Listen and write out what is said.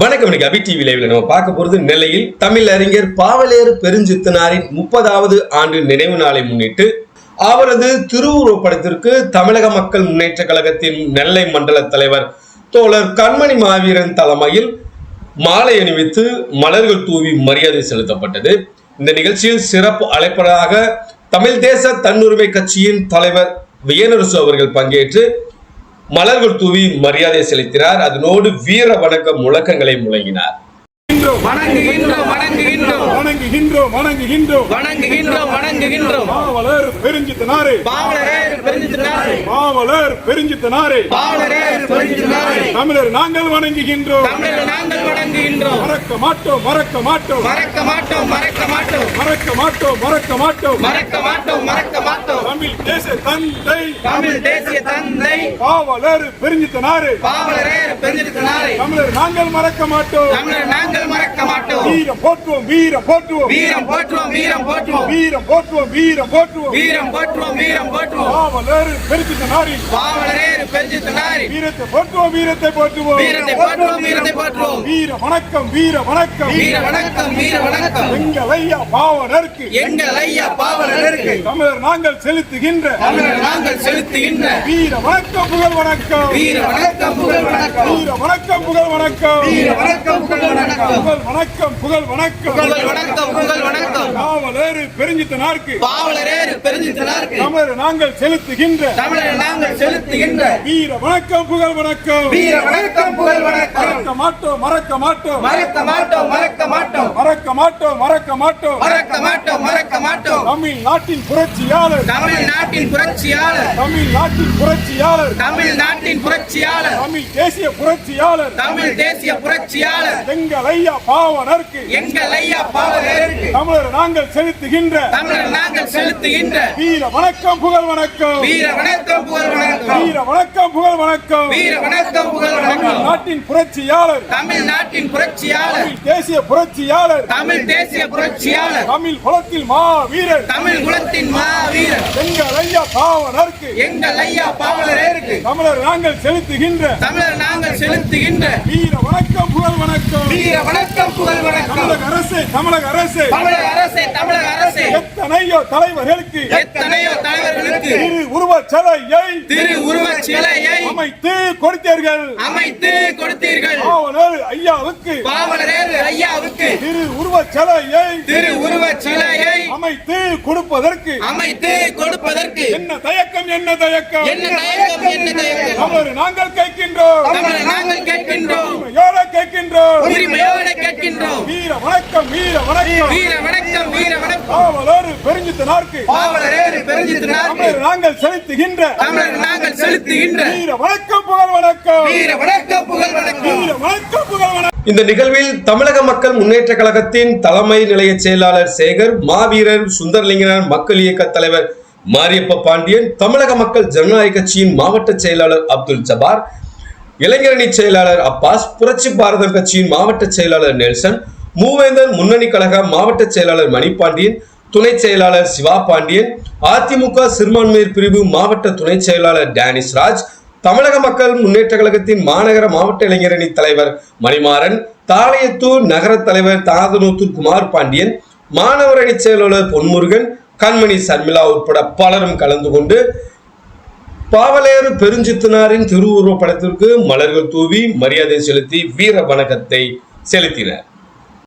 வணக்கம் இன்னைக்கு அபி டிவி லைவ்ல நம்ம பார்க்க போறது நெல்லையில் தமிழறிஞர் பாவலேர் பாவலேறு பெருஞ்சித்தனாரின் முப்பதாவது ஆண்டு நினைவு நாளை முன்னிட்டு அவரது திருவுருவப் படத்திற்கு தமிழக மக்கள் முன்னேற்ற கழகத்தின் நெல்லை மண்டல தலைவர் தோழர் கண்மணி மாவீரன் தலைமையில் மாலை அணிவித்து மலர்கள் தூவி மரியாதை செலுத்தப்பட்டது. இந்த நிகழ்ச்சியில் சிறப்பு அழைப்பதாக தமிழ் தேச தன்னுரிமை கட்சியின் தலைவர் வியனரசு அவர்கள் பங்கேற்று மலர்கள் தூவி மரியாதை செலுத்தினார். அதனோடு வீர வணக்க முழக்கங்களை முழங்கினார். வணங்குகின்றோம் வணங்குகின்றோம். வணங்குகின்றோம் வணங்குகின்றோம். வணங்குகின்றோம் வணங்குகின்றோம். பாவலர் பெருஞ்சித்தனாரே. பாவலரே பெருஞ்சினாரே பாவலர் பெருஞ்சித்தனாரே. பாவலரே பெருஞ்சினாரே தமிழர் நாங்கள் வணங்குகின்றோம். தமிழர் நாங்கள் வணங்குகின்றோம். மறக்க மாட்டோம் மறக்க மாட்டோம். மறக்க மாட்டோம் மறக்க மாட்டோம். மறக்க மாட்டோம் மறக்க மாட்டோம். மறக்க மாட்டோம் மறக்க மாட்டோம். தமிழ் தேச தந்தை. தமிழ் தேசிய தந்தை. பாவலர் பெருஞ்சித்தனாரே. பாவலரே பெருஞ்சினாரே தமிழர் நாங்கள் மறக்க மாட்டோம். தமிழர் நாங்கள் மறக்க மாட்டோம். வீரம் போற்றுவோம் வீரம் போற்றுவோம். வீரம் போற்றுவோம் வீரம் போற்றுவோம். வீரம் போற்றுவோம் வீரம் போற்றுவோம். வீரம் போற்றுவோம் வீரம் போற்றுவோம். பாவலர் பெருஞ்சித்தனாரி பாவலரே பெருஞ்சினாரே வீரத்தை போற்றுவோம் வீரத்தை போற்றுவோம். வீரத்தை போற்றுவோம் வீரத்தை போற்றுவோம். வீர வணக்கம் வீர வணக்கம். வீர வணக்கம் வீர வணக்கம். எங்கள் ஐயா பாவலருக்கு. எங்கள் ஐயா பாவலருக்கு. தமிழர் நாங்கள் செலுத்துகின்ற. தமிழர் நாங்கள் செலுத்துகின்ற. வீர வணக்கம் புகழ் வணக்கம். வீர வணக்கம் புகழ் வணக்கம். வீர வணக்கம் புகழ் வணக்கம். வீர வணக்கம் புகழ் வணக்கம். புகழ் வணக்கம் புகழ் வணக்கம். புகழ் வணக்கம் புகழ் வணக்கம். காவலர் பெருஞ்சித்தனாருக்கு. பாவலரே பெருஞ்சித்தனாருக்கு. தமிழர் நாங்கள் செலுத்துகின்ற தமிழர் நாங்கள் செலுத்துகின்ற வீர வணக்கம் புகழ் வணக்கம். வீர வணக்கம் புகழ் வணக்கம். மறக்க மாட்டோம் மறக்க மாட்டோம். மறக்க மாட்டோம் மறக்க மாட்டோம். மறக்க மாட்டோம் மறக்க மாட்டோம். மறக்க மாட்டோம் மறக்க மாட்டோம் தமிழ் நாட்டின் புரட்சியாளர். தமிழ் நாட்டின் புரட்சியாளர். தமிழ் நாட்டின் புரட்சியாளர். தமிழ் நாட்டின் புரட்சியாளர். தமிழ் தேசிய புரட்சியாளர். தமிழ் தேசிய புரட்சியாளர். எங்கள் ஐயா பாவனருக்கு. எங்கள் ஐயா பாவலருக்கு தமிழர் நாங்கள் செலுத்துகின்ற. தமிழர் நாங்கள் செலுத்துகின்ற. வீர வணக்கம் புகழ் வணக்கம். வீர வணக்கம் புகழ் வணக்கம். வீர வணக்கம் புகழ் வணக்கம். வீர வணக்கம் புகழ் வணக்கம். நாட்டின் புரட்சியாளர். தமிழ் நாட்டின் புரட்சியாளர் தேசிய புரட்சியாளர். தமிழ் தேசிய புரட்சியாளர். தமிழ் குலத்தில் மா வீரர் தமிழ் குலத்தின் மாவீரர் எங்கள் ஐயா பாவனருக்கு. எங்கள் ஐயா பாவலருக்கு தமிழர் நாங்கள் செலுத்துகின்ற. தமிழர் நாங்கள் செலுத்துகின்ற. வீர வணக்கம் புகழ் வணக்கம். வீர வணக்கம் புகழ் வணக்கம். தமிழக அரசு தமிழக அரசு. தமிழக அரசே தமிழக அரசே. எத்தனையோ தலைவர்களுக்கு. எத்தனையோ தலைவர்களுக்கு. திரு உருவச் சிலையை திரு உருவச் சிலையை அமைத்து கொடுத்தீர்கள். அமைத்து கொடுத்தீர்கள். பாவலர் ஐயாவுக்கு. பாவலரே ஐயாவுக்கு. திரு உருவச் சிலையை திரு உருவச் சிலையை அமைத்து கொடுப்பதற்கு அமைத்து கொடுப்பதற்கு என்ன தயக்கம் என்ன தயக்கம்? என்ன தயக்கம் என்ன தயக்கம்? தமிழர் நாங்கள் கேட்கின்றோம். நாங்கள் கேட்கின்றோம். உரிமையோட கேட்கின்றோம். உரிமையோடு கேட்கின்றோம். வீர வணக்கம் வீர வணக்கம். வீர வணக்கம் வீர வணக்கம். பாவலர் பெருஞ்சித்தனார்க்கு பாவலரே பெருஞ்சித்தினார்கள் தமிழர் நாங்கள் செலுத்துகின்ற நாங்கள் செலுத்துகின்ற வீர வணக்கம் புகழ் வணக்கம். வீர வணக்கம் புகழ் வணக்கம். வீர வணக்கம் புகழ் வணக்கம். இந்த நிகழ்வில் தமிழக மக்கள் முன்னேற்ற கழகத்தின் தலைமை நிலைய செயலாளர் சேகர் மாவீரர் சுந்தரலிங்கனார் மக்கள் இயக்க தலைவர் மாரியப்ப பாண்டியன் தமிழக மக்கள் ஜனநாயக கட்சியின் மாவட்ட செயலாளர் அப்துல் ஜபார் இளைஞரணி செயலாளர் அப்பாஸ் புரட்சி பாரதம் கட்சியின் மாவட்ட செயலாளர் நெல்சன் மூவேந்தர் முன்னணி கழக மாவட்ட செயலாளர் மணிபாண்டியன் துணை செயலாளர் சிவா பாண்டியன் அதிமுக சிறுபான்மையர் பிரிவு மாவட்ட துணை செயலாளர் டேனிஸ் ராஜ் தமிழக மக்கள் முன்னேற்ற கழகத்தின் மாநகர மாவட்ட இளைஞரணி தலைவர் மணிமாறன் தாளையத்தூர் நகர தலைவர் தாதனூத்தூர் குமார் பாண்டியன் மாணவர் அணி செயலாளர் பொன்முருகன் கண்மணி சர்மிளா உட்பட பலரும் கலந்து கொண்டு பாவலேறு பெருஞ்சித்தனாரின் திருவுருவ படத்திற்கு மலர்கள் தூவி மரியாதை செலுத்தி வீர வணக்கத்தை செலுத்தினர்.